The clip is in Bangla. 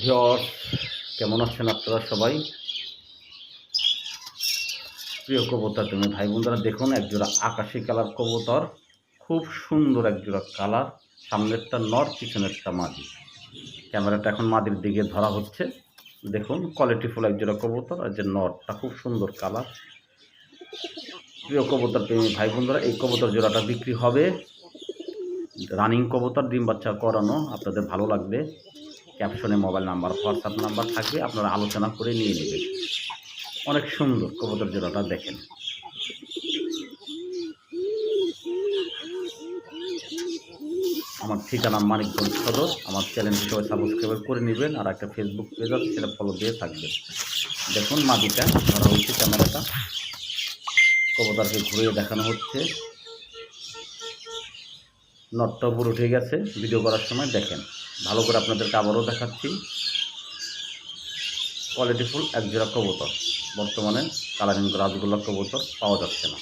ভিওর্স কেমন আছেন আপনারা সবাই? প্রিয় কবুতর, তুমি ভাই বোনরা দেখুন একজোড়া আকাশি কালার কবুতর, খুব সুন্দর একজোড়া কালার, সামনেরটা নর, পিছনেরটা মাদি। ক্যামেরাটা এখন মাদির দিকে ধরা হচ্ছে। দেখুন কোয়ালিটিফুল একজোড়া কবুতর, আর যে নরটা খুব সুন্দর কালার। প্রিয় কবুতর প্রেমী ভাই বোনরা, এই কবুতর জোড়াটা বিক্রি হবে। রানিং কবুতর, ডিম বাচ্চা করানো, আপনাদের ভালো লাগবে। ক্যাপশনে মোবাইল নাম্বার, হোয়াটসঅ্যাপ নাম্বার থাকবে, আপনারা আলোচনা করে নিয়ে নেবেন। অনেক সুন্দর কবুতর জোড়াটা দেখেন। আমার ঠিকানা মানিকগঞ্জ সদর, আমার চ্যানেলটি সবাই সাবস্ক্রাইব করে নেবেন, আর একটা ফেসবুক পেজ আছে, সেটা ফলো দিয়ে থাকবেন। দেখুন মাদিটা ধরা হচ্ছে ক্যামেরাটা কবুতরকে ঘুরিয়ে দেখানো হচ্ছে। নটটা উপর উঠে গেছে। ভিডিও করার সময় দেখেন। ভালো করে আপনাদেরকে আবারও দেখাচ্ছি। কোয়ালিটিফুল এক জোড়া কবুতর। বর্তমানে কালারিং রাজগোল্লা কবুতর পাওয়া যাচ্ছে না।